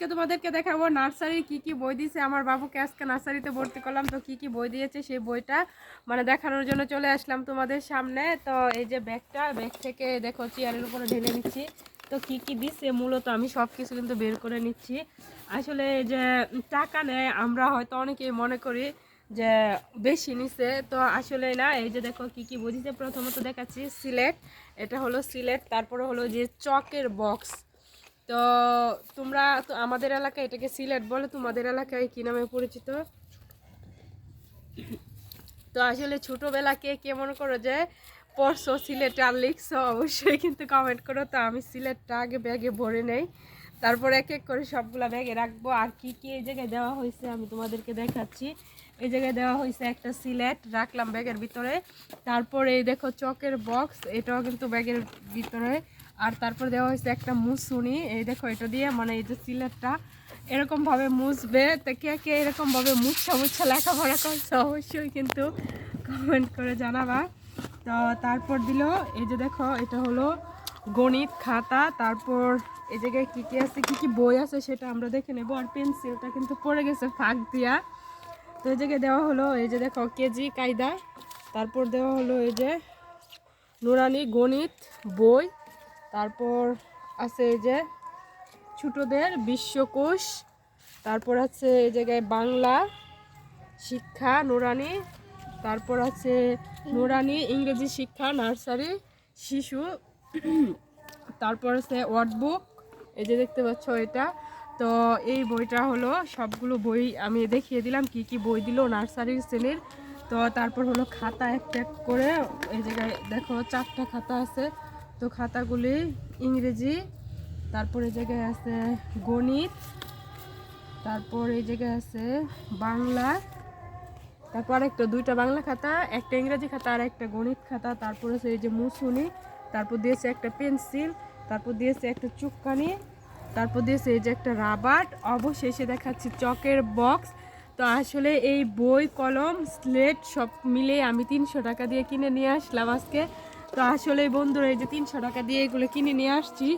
আজকে তোমাদেরকে দেখাবো নার্সারির কি কি বই দিয়েছে। আমার বাবুকে আজকে নার্সারিতে ভর্তি করলাম, তো কি কি বই দিয়েছে সেই বইটা মানে দেখানোর জন্য চলে আসলাম তোমাদের সামনে। তো এই যে ব্যাগটা, ব্যাগ থেকে দেখো চেয়ারের উপরে ঢেলে নিচ্ছি। তো কি কি দিচ্ছে মূলত আমি সব কিছু কিন্তু বের করে নিচ্ছি। আসলে যে টাকা নেয় আমরা হয়তো অনেকেই মনে করি যে বেশি নিছে, তো আসলে না। এই যে দেখো কি কি বুঝিছে প্রথমত দেখাচ্ছি সিলেট, এটা হলো সিলেট, তারপরে হলো যে চকের বক্স। তো তোমরা তো আমাদের এলাকায় এটাকে সিলেট বলে, তোমাদের এলাকায় কি নামে পরিচিত? তো আসলে ছোটোবেলা কে মনে করো যে পড়ছো, সিলেটে আর লিখছো, অবশ্যই কিন্তু কমেন্ট করো। তো আমি সিলেটটা আগে ব্যাগে ভরে নেই। তারপর এক এক করে সবগুলা ব্যাগে রাখব। আর কি কি এই জায়গায় দেওয়া হয়েছে আমি তোমাদেরকে দেখাচ্ছি। এই জায়গায় দেওয়া হয়েছে একটা সিলেট, রাখলাম ব্যাগের ভিতরে। তারপরে দেখো চকের বক্স এটাও কিন্তু ব্যাগের ভিতরে। আর তারপর দেওয়া হয়েছে একটা মুসুনি। এই দেখো, এটা দিয়ে মানে এই যে সিলেটটা এরকমভাবে মুছবে। তো কে কে এরকমভাবে মুছা মুচ্ছা লেখাপড়া করছে অবশ্যই কিন্তু কমেন্ট করে জানাবা। তো তারপর দিল, এই যে দেখো, এটা হলো গণিত খাতা। তারপর এই জায়গায় কী কী আছে, কী কী বই আছে সেটা আমরা দেখে নেব। আর পেন্সিলটা কিন্তু পড়ে গেছে ফাঁক দিয়া। তো এই জায়গায় দেওয়া হলো, এই যে দেখো, কেজি কায়দা। তারপর দেওয়া হলো এই যে নুরানি গণিত বই। তারপর আছে এই যে ছোটদের বিশ্বকোষ, তারপর আছে এই জায়গায় বাংলা, শিক্ষা, নুরানি, তারপর আছে নুরানি, ইংরেজি শিক্ষা, নার্সারি, শিশু, তারপর আছে ওয়ার্ডবুক এই যে দেখতে পাচ্ছ এটা। তো এই বইটা হলো, সবগুলো বই আমি দেখিয়ে দিলাম, কি কি বই দিল নার্সারির শ্রেণির। তো তারপর হলো খাতা একটা এক করে, এই জায়গায় দেখো চারটা খাতা আছে। তো খাতাগুলি ইংরেজি, তারপর এই জায়গায় আছে গণিত, তারপর এই জায়গায় আছে বাংলা, তারপর একটা দুইটা বাংলা খাতা, একটা ইংরেজি খাতা আর একটা গণিত খাতা, তারপর আছে এই যে মুসুনি, তারপর দিয়েছে একটা পেন্সিল, তারপর দিয়েছে একটা চুক্কানি, তারপর দিয়েছে এই যে একটা রাবার, অবশেষে দেখাচ্ছি চকের বক্স। তো আসলে এই বই, কলম, স্লেট সব মিলে আমি তিনশো টাকা দিয়ে কিনে নিয়ে আসলাম আজকে। তো আসলে বন্ধুরা, এই যে তিনশো টাকা দিয়ে এগুলো কিনে নিয়ে আসছি,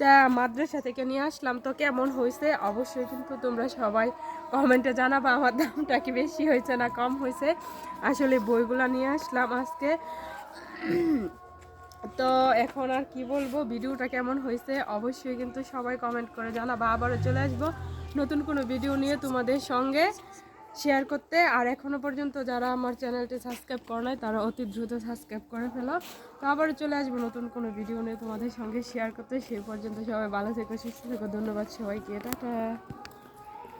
তা মাদ্রাসা থেকে নিয়ে আসলাম। তো কেমন হয়েছে? অবশ্যই কিন্তু তোমরা সবাই কমেন্টে জানাবা আমার দামটা কি বেশি হয়েছে না কম হয়েছে। আসলে বইগুলো নিয়ে আসলাম আজকে। তো এখন আর কি বলব, ভিডিওটা কেমন হয়েছে অবশ্যই কিন্তু সবাই কমেন্ট করে জানাবা। আবারও চলে আসব নতুন কোনো ভিডিও নিয়ে তোমাদের সঙ্গে। শেয়ার করতে। আর এখনও পর্যন্ত যারা আমার চ্যানেলটি সাবস্ক্রাইব করে নাই, তারা অতি দ্রুত সাবস্ক্রাইব করে ফেলো। তো আবারও চলে আসব নতুন কোনো ভিডিও নিয়ে তোমাদের সঙ্গে শেয়ার করতে। সেই পর্যন্ত সবাই ভালো থেকো, সুস্থ থেকো। ধন্যবাদ সবাইকে। টাটা।